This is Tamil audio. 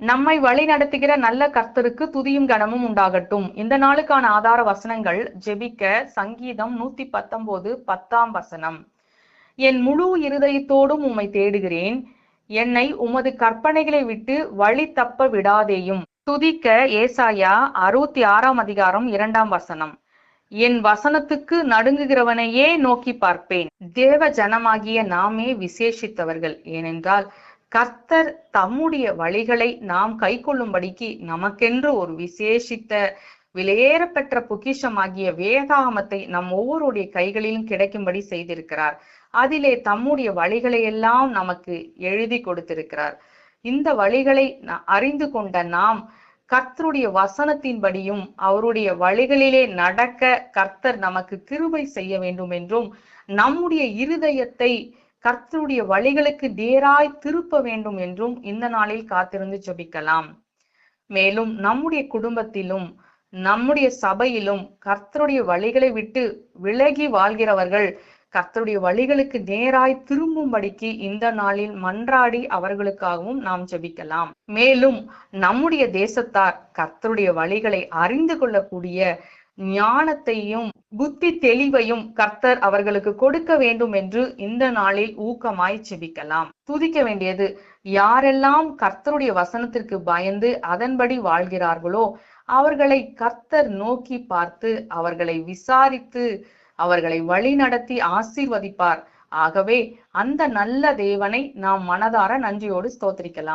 நம்மை வழி நடத்துகிற நல்ல கர்த்தருக்கு துதியும் கனமும் உண்டாகட்டும். இந்த நாளுக்கான ஆதார வசனங்கள் ஜெபிக்க சங்கீதம் நூத்தி பத்தொன்பது பத்தாம் வசனம். என் முழு இருதயத்தோடும் உம்மை தேடுகிறேன். என்னை உமது கற்பனைகளை விட்டு வழி தப்ப விடாதேயும். துதிக்க ஏசாயா அறுபத்தி ஆறாம் அதிகாரம் இரண்டாம் வசனம். என் வசனத்துக்கு நடுங்குகிறவனையே நோக்கி பார்ப்பேன். தேவ ஜனமாகிய நாமே விசேஷித்தவர்கள். ஏனென்றால் கர்த்தர் தம்முடைய வழிகளை நாம் கை கொள்ளும்படிக்கு நமக்கென்று ஒரு விசேஷித்த விலையேறப்பெற்ற பொக்கிஷமாகிய வேதாகமத்தை நம் ஒவ்வொருடைய கைகளிலும் கிடைக்கும்படி செய்திருக்கிறார். அதிலே தம்முடைய வழிகளை எல்லாம் நமக்கு எழுதி கொடுத்திருக்கிறார். இந்த வழிகளை ந- அறிந்து கொண்ட நாம் கர்த்தருடைய வசனத்தின்படியும் அவருடைய வழிகளிலே நடக்க கர்த்தர் நமக்கு கிருபை செய்ய வேண்டும் என்றும் நம்முடைய இருதயத்தை கர்த்தருடைய வழிகளுக்கு நேராய் திருப்ப வேண்டும் என்றும் இந்த நாளில் காத்திருந்து ஜபிக்கலாம். மேலும் நம்முடைய குடும்பத்திலும் நம்முடைய சபையிலும் கர்த்தருடைய வழிகளை விட்டு விலகி வாழ்கிறவர்கள் கர்த்தருடைய வழிகளுக்கு நேராய் திரும்பும்படிக்கு இந்த நாளில் மன்றாடி அவர்களுக்காகவும் நாம் ஜெபிக்கலாம். மேலும் நம்முடைய தேசத்தார் கர்த்தருடைய வழிகளை அறிந்து கொள்ளக்கூடிய ஞானத்தையும் புத்தி தெளிவையும் கர்த்தர் அவர்களுக்கு கொடுக்க வேண்டும் என்று இந்த நாளில் ஊக்கமாய் செபிக்கலாம். துதிக்க வேண்டியது யாரெல்லாம் கர்த்தருடைய வசனத்திற்கு பயந்து அதன்படி வாழ்கிறார்களோ அவர்களை கர்த்தர் நோக்கி பார்த்து அவர்களை விசாரித்து அவர்களை வழி நடத்தி ஆசீர்வதிப்பார். ஆகவே அந்த நல்ல தேவனை நாம் மனதார நன்றியோடு ஸ்தோத்திரிக்கலாம்.